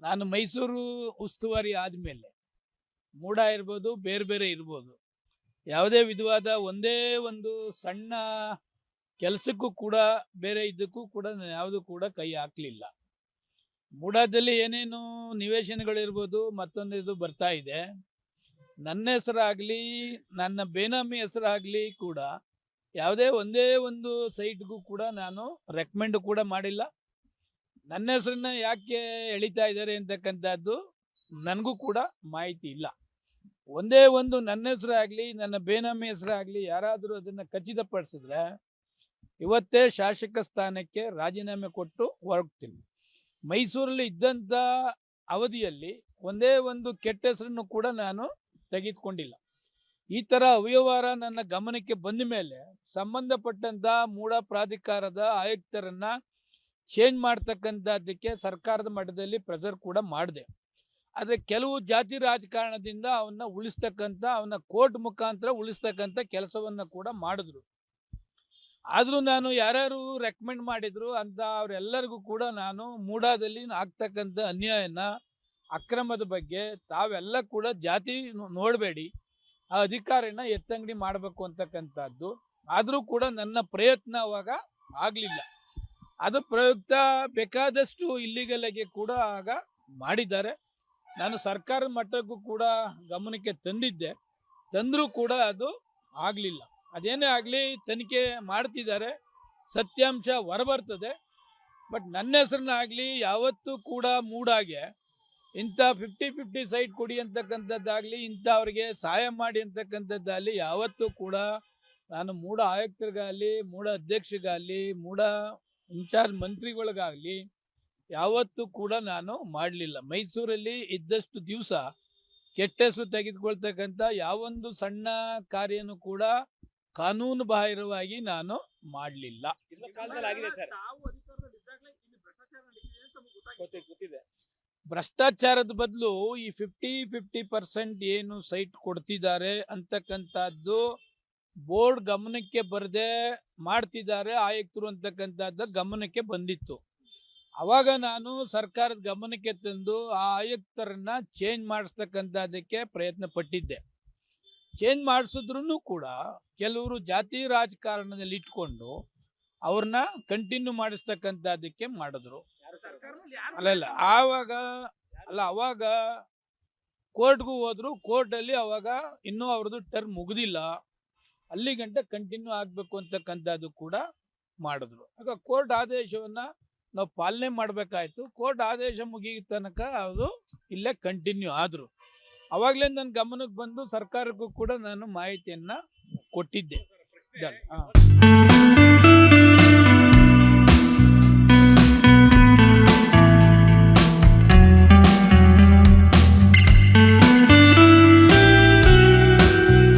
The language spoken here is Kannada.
ನಾನು ಮೈಸೂರು ಉಸ್ತುವಾರಿ ಆದಮೇಲೆ ಮೂಡ ಇರ್ಬೋದು, ಬೇರೆ ಬೇರೆ ಇರ್ಬೋದು. ಯಾವುದೇ ವಿಧವಾದ ಒಂದೇ ಒಂದು ಸಣ್ಣ ಕೆಲಸಕ್ಕೂ ಕೂಡ, ಬೇರೆ ಇದಕ್ಕೂ ಕೂಡ ನಾನು ಯಾವುದೂ ಕೂಡ ಕೈ ಹಾಕಲಿಲ್ಲ. ಮೂಡಾದಲ್ಲಿ ಏನೇನು ನಿವೇಶನಗಳಿರ್ಬೋದು, ಮತ್ತೊಂದು ಇದು ಬರ್ತಾ ಇದೆ. ನನ್ನ ಹೆಸರಾಗಲಿ, ನನ್ನ ಬೇನಾಮಿ ಹೆಸರಾಗಲಿ ಕೂಡ ಯಾವುದೇ ಒಂದೇ ಒಂದು ಸೈಟ್ಗೂ ಕೂಡ ನಾನು ರೆಕಮೆಂಡ್ ಕೂಡ ಮಾಡಿಲ್ಲ. ನನ್ನ ಹೆಸರನ್ನ ಯಾಕೆ ಎಳಿತಾ ಇದ್ದಾರೆ ಅಂತಕ್ಕಂಥದ್ದು ನನಗೂ ಕೂಡ ಮಾಹಿತಿ ಇಲ್ಲ. ಒಂದೇ ಒಂದು ನನ್ನ ಹೆಸರಾಗಲಿ ನನ್ನ ಬೇನಾಮಿ ಹೆಸರಾಗಲಿ ಯಾರಾದರೂ ಅದನ್ನು ಖಚಿತಪಡಿಸಿದ್ರೆ ಇವತ್ತೇ ಶಾಸಕ ಸ್ಥಾನಕ್ಕೆ ರಾಜೀನಾಮೆ ಕೊಟ್ಟು ಹೊರಗ್ತೀನಿ ಮೈಸೂರಲ್ಲಿ ಇದ್ದಂಥ ಅವಧಿಯಲ್ಲಿ ಒಂದೇ ಒಂದು ಕೆಟ್ಟ ಹೆಸರನ್ನು ಕೂಡ ನಾನು ತೆಗೆದುಕೊಂಡಿಲ್ಲ. ಈ ಥರ ಅವ್ಯವಹಾರ ನನ್ನ ಗಮನಕ್ಕೆ ಬಂದ ಮೇಲೆ ಸಂಬಂಧಪಟ್ಟಂಥ ಮೂಡ ಪ್ರಾಧಿಕಾರದ ಆಯುಕ್ತರನ್ನ ಚೇಂಜ್ ಮಾಡ್ತಕ್ಕಂಥದ್ದಕ್ಕೆ ಸರ್ಕಾರದ ಮಟ್ಟದಲ್ಲಿ ಪ್ರೆಸರ್ ಕೂಡ ಮಾಡಿದೆ. ಆದರೆ ಕೆಲವು ಜಾತಿ ರಾಜಕಾರಣದಿಂದ ಅವನ್ನ ಉಳಿಸ್ತಕ್ಕಂಥ ಅವನ ಕೋರ್ಟ್ ಮುಖಾಂತರ ಉಳಿಸ್ತಕ್ಕಂಥ ಕೆಲಸವನ್ನ ಕೂಡ ಮಾಡಿದ್ರು. ಆದರೂ ನಾನು ಯಾರ್ಯಾರು ರೆಕಮೆಂಡ್ ಮಾಡಿದ್ರು ಅಂತ ಅವರೆಲ್ಲರಿಗೂ ಕೂಡ ನಾನು ಮೂಡಾದಲ್ಲಿ ಆಗ್ತಕ್ಕಂಥ ಅನ್ಯಾಯನ, ಅಕ್ರಮದ ಬಗ್ಗೆ ತಾವೆಲ್ಲ ಕೂಡ ಜಾತಿ ನೋಡಬೇಡಿ. ಆ ಅಧಿಕಾರಿನ ಎತ್ತಂಗಡಿ ಮಾಡಬೇಕು ಅಂತಕ್ಕಂಥದ್ದು. ಆದರೂ ಕೂಡ ನನ್ನ ಪ್ರಯತ್ನ ಅವಾಗ ಆಗಲಿಲ್ಲ. ಅದು ಪ್ರಯುಕ್ತ ಬೇಕಾದಷ್ಟು ಇಲ್ಲಿಗಲಗೆ ಕೂಡ ಆಗ ಮಾಡಿದ್ದಾರೆ. ನಾನು ಸರ್ಕಾರದ ಮಟ್ಟಕ್ಕೂ ಕೂಡ ಗಮನಕ್ಕೆ ತಂದಿದ್ದೆ. ತಂದರೂ ಕೂಡ ಅದು ಆಗಲಿಲ್ಲ. ಅದೇನೇ ಆಗಲಿ ತನಿಖೆ ಮಾಡ್ತಿದ್ದಾರೆ. ಸತ್ಯಾಂಶ ಹೊರಬರ್ತದೆ. ಬಟ್ ನನ್ನ ಹೆಸರನ್ನಾಗಲಿ ಯಾವತ್ತೂ ಕೂಡ ಮೂಡಾಗೆ ಇಂಥ ಫಿಫ್ಟಿ ಫಿಫ್ಟಿ ಸೈಟ್ ಕೊಡಿ ಅಂತಕ್ಕಂಥದ್ದಾಗಲಿ, ಇಂಥ ಅವರಿಗೆ ಸಹಾಯ ಮಾಡಿ ಅಂತಕ್ಕಂಥದ್ದಾಗಲಿ ಯಾವತ್ತೂ ಕೂಡ ನಾನು ಮೂಡ ಆಯುಕ್ತರಿಗಾಗಲಿ, ಮೂಡ ಅಧ್ಯಕ್ಷರಿಗಾಗಲಿ, ಮೂಡ ಇನ್ಚಾರ್ಜ್ ಮಂತ್ರಿಗಳಿಗಾಗಲಿ ಯಾವತ್ತೂ ಕೂಡ ನಾನು ಮಾಡಲಿಲ್ಲ. ಮೈಸೂರಲ್ಲಿ ಇದ್ದಷ್ಟು ದಿವಸ ಕೆಟ್ಟ ಹೆಸರು ತೆಗೆದುಕೊಳ್ತಕ್ಕಂಥ ಯಾವೊಂದು ಸಣ್ಣ ಕಾರ್ಯನೂ ಕೂಡ ಕಾನೂನು ಬಾಹಿರವಾಗಿ ನಾನು ಮಾಡಲಿಲ್ಲ. ಭ್ರಷ್ಟಾಚಾರದ ಬದಲು ಈ ಫಿಫ್ಟಿ ಫಿಫ್ಟಿ ಪರ್ಸೆಂಟ್ ಏನು ಸೈಟ್ ಕೊಡ್ತಿದ್ದಾರೆ ಅಂತಕ್ಕಂಥದ್ದು ಬೋರ್ಡ್ ಗಮನಕ್ಕೆ ಬರದೆ ಮಾಡ್ತಿದ್ದಾರೆ ಆಯುಕ್ತರು ಅಂತಕ್ಕಂಥದ್ದು ಗಮನಕ್ಕೆ ಬಂದಿತ್ತು. ಅವಾಗ ನಾನು ಸರ್ಕಾರದ ಗಮನಕ್ಕೆ ತಂದು ಆ ಆಯುಕ್ತರನ್ನ ಚೇಂಜ್ ಮಾಡಿಸ್ತಕ್ಕಂಥದ್ದಕ್ಕೆ ಪ್ರಯತ್ನ ಪಟ್ಟಿದ್ದೆ. ಚೇಂಜ್ ಮಾಡಿಸಿದ್ರು ಕೂಡ ಕೆಲವರು ಜಾತಿ ರಾಜಕಾರಣದಲ್ಲಿ ಇಟ್ಕೊಂಡು ಅವ್ರನ್ನ ಕಂಟಿನ್ಯೂ ಮಾಡಿಸ್ತಕ್ಕಂಥದ್ದಕ್ಕೆ ಮಾಡಿದ್ರು. ಅಲ್ಲ ಅಲ್ಲ, ಆವಾಗ, ಅಲ್ಲ, ಅವಾಗ ಕೋರ್ಟ್ಗೂ ಹೋದ್ರು ಕೋರ್ಟಲ್ಲಿ ಅವಾಗ ಇನ್ನೂ ಅವ್ರದ್ದು ಟರ್ಮ್ ಮುಗ್ದಿಲ್ಲ. ಅಲ್ಲಿ ಗಂಟ ಕಂಟಿನ್ಯೂ ಆಗಬೇಕು ಅಂತಕ್ಕಂಥದ್ದು ಕೂಡ ಮಾಡಿದ್ರು. ಆಗ ಕೋರ್ಟ್ ಆದೇಶವನ್ನ ನಾವು ಪಾಲನೆ ಮಾಡಬೇಕಾಯ್ತು. ಕೋರ್ಟ್ ಆದೇಶ ಮುಗಿಯ ತನಕ ಅದು ಇಲ್ಲೇ ಕಂಟಿನ್ಯೂ ಆದರು. ಅವಾಗಲೇ ನನ್ನ ಗಮನಕ್ಕೆ ಬಂದು ಸರ್ಕಾರಕ್ಕೂ ಕೂಡ ನಾನು ಮಾಹಿತಿಯನ್ನ ಕೊಟ್ಟಿದ್ದೆ. ಹಾಂ. ಹಾ.